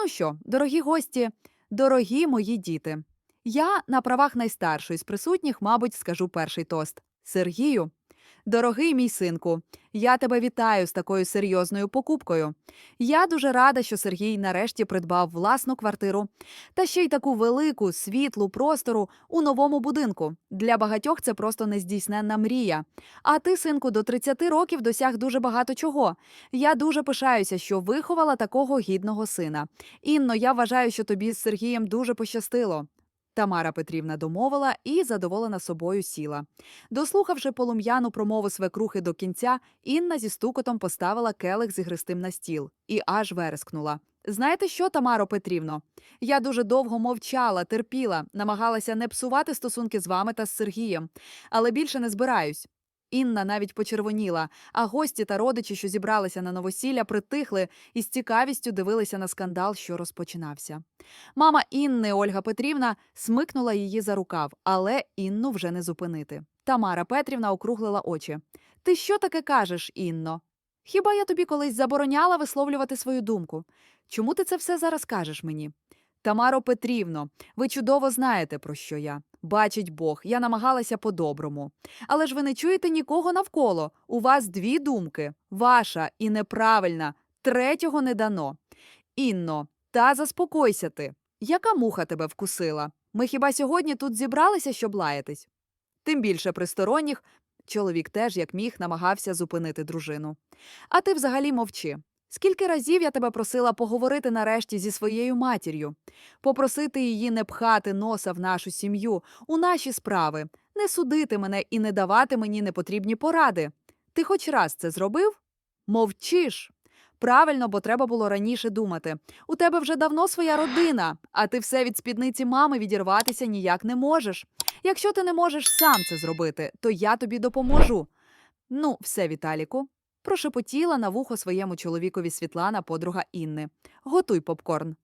Ну що, дорогі гості, дорогі мої діти. Я на правах найстаршої з присутніх, мабуть, скажу перший тост. Сергію, дорогий мій синку, я тебе вітаю з такою серйозною покупкою. Я дуже рада, що Сергій нарешті придбав власну квартиру та ще й таку велику світлу простору у новому будинку. Для багатьох це просто нездійсненна мрія. А ти, синку, до 30 років досяг дуже багато чого. Я дуже пишаюся, що виховала такого гідного сина. Інно, я вважаю, що тобі з Сергієм дуже пощастило. Тамара Петрівна домовила і задоволена собою сіла. Дослухавши полум'яну промову свекрухи до кінця, Інна зі стукотом поставила келих з ігристим на стіл і аж верескнула. Знаєте що, Тамаро Петрівно? Я дуже довго мовчала, терпіла, намагалася не псувати стосунки з вами та з Сергієм, але більше не збираюсь. Інна навіть почервоніла, а гості та родичі, що зібралися на новосілля, притихли і з цікавістю дивилися на скандал, що розпочинався. Мама Інни Ольга Петрівна смикнула її за рукав, але Інну вже не зупинити. Тамара Петрівна округлила очі. Ти що таке кажеш, Інно? Хіба я тобі колись забороняла висловлювати свою думку? Чому ти це все зараз кажеш мені? Тамаро Петрівно, ви чудово знаєте, про що я. Бачить Бог, я намагалася по-доброму. Але ж ви не чуєте нікого навколо. У вас дві думки ваша і неправильна, третього не дано. Інно, та заспокойся ти. Яка муха тебе вкусила? Ми хіба сьогодні тут зібралися, щоб лаятись? Тим більше при сторонніх чоловік теж, як міг, намагався зупинити дружину. А ти взагалі мовчи. Скільки разів я тебе просила поговорити нарешті зі своєю матір'ю, попросити її не пхати носа в нашу сім'ю, у наші справи, не судити мене і не давати мені непотрібні поради. Ти хоч раз це зробив? Мовчиш. Правильно, бо треба було раніше думати. У тебе вже давно своя родина, а ти все від спідниці мами відірватися ніяк не можеш. Якщо ти не можеш сам це зробити, то я тобі допоможу. Ну, все, Віталіку. Прошепотіла на вухо своєму чоловікові Світлана, подруга Інни. Готуй попкорн.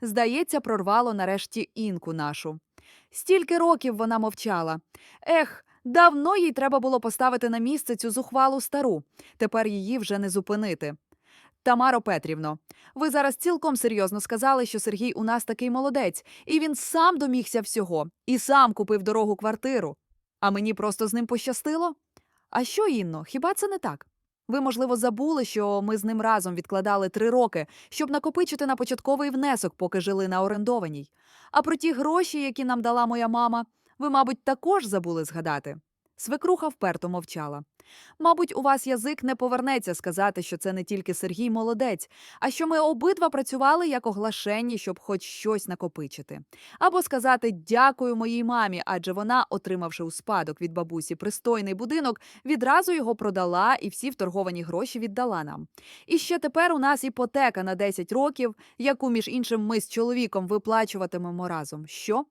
Здається, прорвало нарешті інку нашу. Стільки років вона мовчала. Ех, давно їй треба було поставити на місце цю зухвалу стару. Тепер її вже не зупинити. Тамаро Петрівно, ви зараз цілком серйозно сказали, що Сергій у нас такий молодець, і він сам домігся всього, і сам купив дорогу квартиру. А мені просто з ним пощастило? А що, Інно, хіба це не так? Ви, можливо, забули, що ми з ним разом відкладали три роки, щоб накопичити на початковий внесок, поки жили на орендованій. А про ті гроші, які нам дала моя мама, ви, мабуть, також забули згадати. Свекруха вперто мовчала. Мабуть, у вас язик не повернеться сказати, що це не тільки Сергій молодець, а що ми обидва працювали як оглашені, щоб хоч щось накопичити. Або сказати дякую моїй мамі, адже вона, отримавши у спадок від бабусі пристойний будинок, відразу його продала і всі вторговані гроші віддала нам. І ще тепер у нас іпотека на 10 років, яку, між іншим, ми з чоловіком виплачуватимемо разом. Що?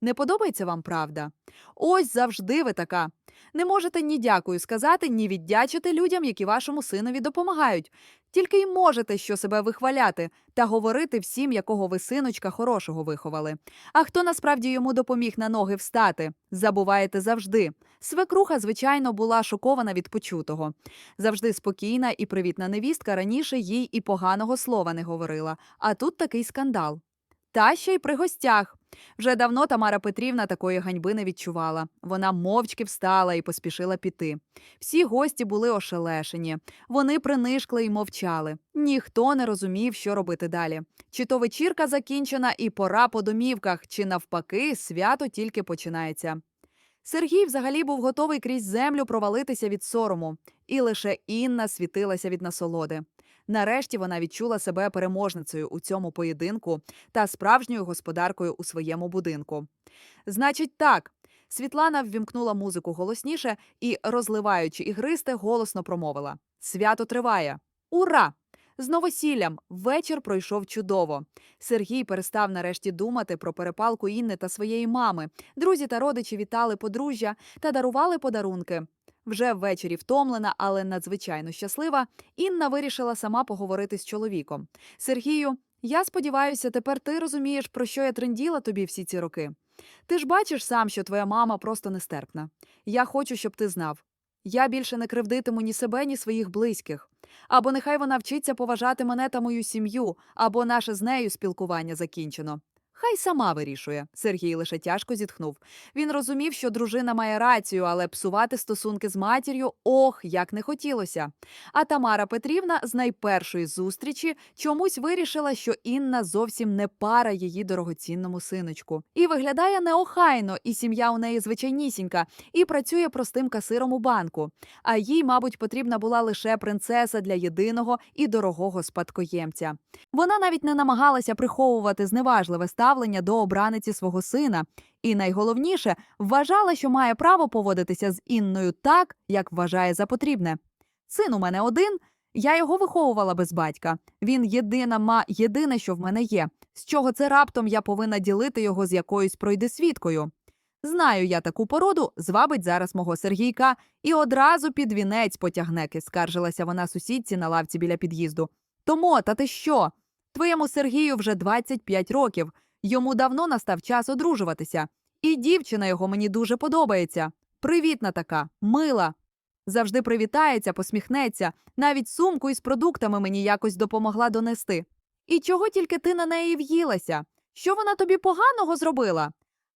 Не подобається вам правда? Ось завжди ви така. Не можете ні дякую сказати, ні віддячити людям, які вашому синові допомагають. Тільки й можете що себе вихваляти та говорити всім, якого ви синочка хорошого виховали. А хто насправді йому допоміг на ноги встати? Забуваєте завжди. Свекруха, звичайно, була шокована від почутого. Завжди спокійна і привітна невістка раніше їй і поганого слова не говорила. А тут такий скандал. Та ще й при гостях. Вже давно Тамара Петрівна такої ганьби не відчувала. Вона мовчки встала і поспішила піти. Всі гості були ошелешені. Вони принишкли і мовчали. Ніхто не розумів, що робити далі. Чи то вечірка закінчена і пора по домівках, чи навпаки, свято тільки починається. Сергій взагалі був готовий крізь землю провалитися від сорому, і лише Інна світилася від насолоди. Нарешті вона відчула себе переможницею у цьому поєдинку та справжньою господаркою у своєму будинку. Значить, так. Світлана ввімкнула музику голосніше і, розливаючи ігристе, голосно промовила: Свято триває! Ура! З новосіллям вечір пройшов чудово. Сергій перестав нарешті думати про перепалку Інни та своєї мами. Друзі та родичі вітали подружжя та дарували подарунки. Вже ввечері втомлена, але надзвичайно щаслива, Інна вирішила сама поговорити з чоловіком. Сергію, я сподіваюся, тепер ти розумієш, про що я тренділа тобі всі ці роки. Ти ж бачиш сам, що твоя мама просто нестерпна. Я хочу, щоб ти знав. Я більше не кривдитиму ні себе, ні своїх близьких. Або нехай вона вчиться поважати мене та мою сім'ю, або наше з нею спілкування закінчено. Хай сама вирішує. Сергій лише тяжко зітхнув. Він розумів, що дружина має рацію, але псувати стосунки з матір'ю ох, як не хотілося. А Тамара Петрівна з найпершої зустрічі чомусь вирішила, що Інна зовсім не пара її дорогоцінному синочку. І виглядає неохайно, і сім'я у неї звичайнісінька, і працює простим касиром у банку. А їй, мабуть, потрібна була лише принцеса для єдиного і дорогого спадкоємця. Вона навіть не намагалася приховувати зневажливе ставлення до обраниці свого сина, і найголовніше вважала, що має право поводитися з Інною так, як вважає за потрібне. Син у мене один. Я його виховувала без батька. Він єдина ма єдине, що в мене є. З чого це раптом я повинна ділити його з якоюсь пройдисвідкою. Знаю я таку породу, звабить зараз мого Сергійка і одразу під вінець потягнеки, скаржилася вона сусідці на лавці біля під'їзду. Тому, та ти що? Твоєму Сергію вже 25 років. Йому давно настав час одружуватися. І дівчина його мені дуже подобається. Привітна така, мила. Завжди привітається, посміхнеться, навіть сумку із продуктами мені якось допомогла донести. І чого тільки ти на неї в'їлася? Що вона тобі поганого зробила?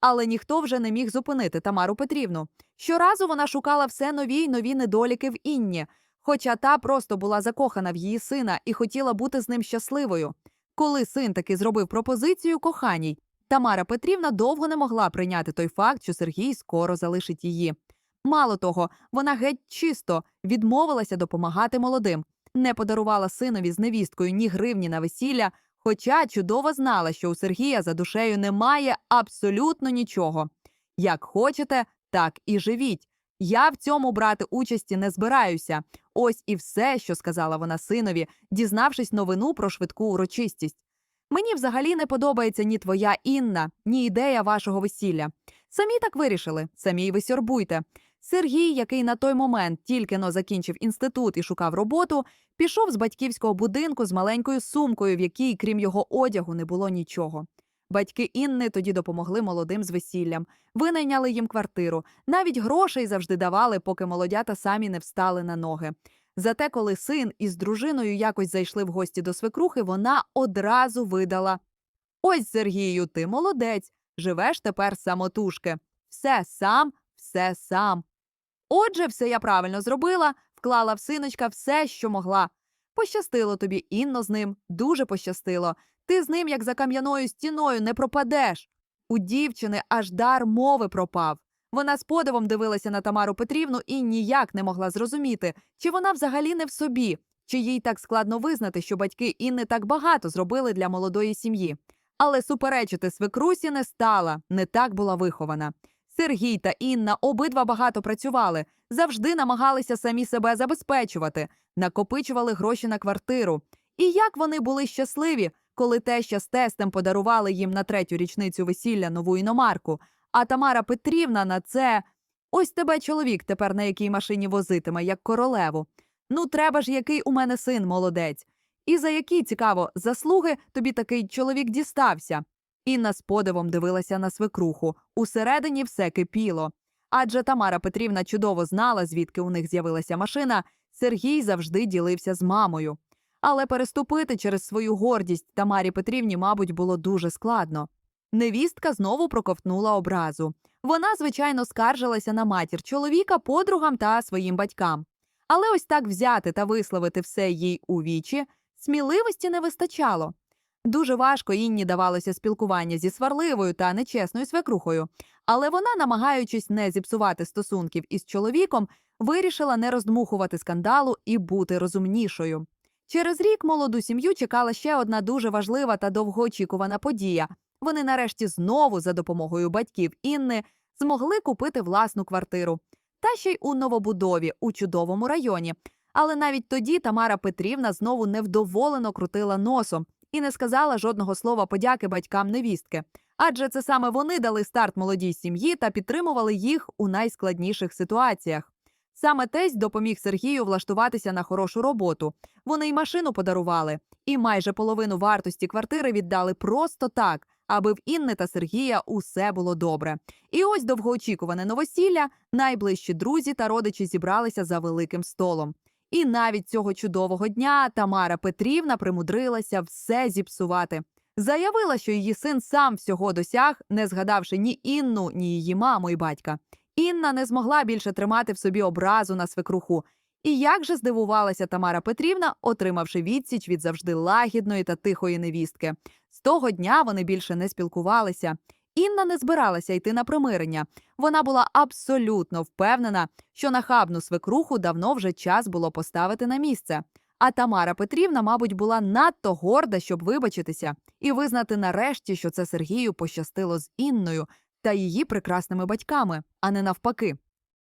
Але ніхто вже не міг зупинити Тамару Петрівну. Щоразу вона шукала все нові й нові недоліки в Інні, хоча та просто була закохана в її сина і хотіла бути з ним щасливою. Коли син таки зробив пропозицію коханій, Тамара Петрівна довго не могла прийняти той факт, що Сергій скоро залишить її. Мало того, вона геть чисто відмовилася допомагати молодим, не подарувала синові з невісткою ні гривні на весілля, хоча чудово знала, що у Сергія за душею немає абсолютно нічого. Як хочете, так і живіть. Я в цьому брати участі не збираюся. Ось і все, що сказала вона синові, дізнавшись новину про швидку урочистість. Мені взагалі не подобається ні твоя Інна, ні ідея вашого весілля. Самі так вирішили, самі й ви сьорбуйте. Сергій, який на той момент тільки но закінчив інститут і шукав роботу, пішов з батьківського будинку з маленькою сумкою, в якій, крім його одягу, не було нічого. Батьки Інни тоді допомогли молодим з весіллям, винайняли їм квартиру, навіть грошей завжди давали, поки молодята самі не встали на ноги. Зате, коли син із дружиною якось зайшли в гості до свекрухи, вона одразу видала: Ось, Сергію, ти молодець, живеш тепер самотужки. Все сам, все сам. Отже, все я правильно зробила, вклала в синочка все, що могла. Пощастило тобі, Інно, з ним, дуже пощастило. Ти з ним, як за кам'яною стіною, не пропадеш. У дівчини аж дар мови пропав. Вона з подивом дивилася на Тамару Петрівну і ніяк не могла зрозуміти, чи вона взагалі не в собі, чи їй так складно визнати, що батьки Інни так багато зробили для молодої сім'ї. Але суперечити свекрусі не стала, не так була вихована. Сергій та Інна обидва багато працювали, завжди намагалися самі себе забезпечувати, накопичували гроші на квартиру. І як вони були щасливі, коли теща з тестем подарували їм на третю річницю весілля нову іномарку, а Тамара Петрівна на це ось тебе чоловік тепер на якій машині возитиме, як королеву. Ну, треба ж, який у мене син молодець. І за які цікаво заслуги тобі такий чоловік дістався. Інна з подивом дивилася на свекруху. Усередині все кипіло. Адже Тамара Петрівна чудово знала, звідки у них з'явилася машина. Сергій завжди ділився з мамою. Але переступити через свою гордість Тамарі Петрівні, мабуть, було дуже складно. Невістка знову проковтнула образу. Вона, звичайно, скаржилася на матір чоловіка, подругам та своїм батькам. Але ось так взяти та висловити все їй у вічі сміливості не вистачало. Дуже важко Інні давалося спілкування зі сварливою та нечесною свекрухою, але вона, намагаючись не зіпсувати стосунків із чоловіком, вирішила не роздмухувати скандалу і бути розумнішою. Через рік молоду сім'ю чекала ще одна дуже важлива та довгоочікувана подія. Вони нарешті знову, за допомогою батьків Інни, змогли купити власну квартиру. Та ще й у новобудові у чудовому районі. Але навіть тоді Тамара Петрівна знову невдоволено крутила носом і не сказала жодного слова подяки батькам невістки. Адже це саме вони дали старт молодій сім'ї та підтримували їх у найскладніших ситуаціях. Саме тесть допоміг Сергію влаштуватися на хорошу роботу. Вони й машину подарували, і майже половину вартості квартири віддали просто так, аби в Інни та Сергія усе було добре. І ось довгоочікуване новосілля, найближчі друзі та родичі зібралися за великим столом. І навіть цього чудового дня Тамара Петрівна примудрилася все зіпсувати. Заявила, що її син сам всього досяг, не згадавши ні Інну, ні її маму і батька. Інна не змогла більше тримати в собі образу на свекруху. І як же здивувалася Тамара Петрівна, отримавши відсіч від завжди лагідної та тихої невістки. З того дня вони більше не спілкувалися. Інна не збиралася йти на примирення. Вона була абсолютно впевнена, що нахабну свекруху давно вже час було поставити на місце. А Тамара Петрівна, мабуть, була надто горда, щоб вибачитися і визнати нарешті, що це Сергію пощастило з Інною та її прекрасними батьками, а не навпаки.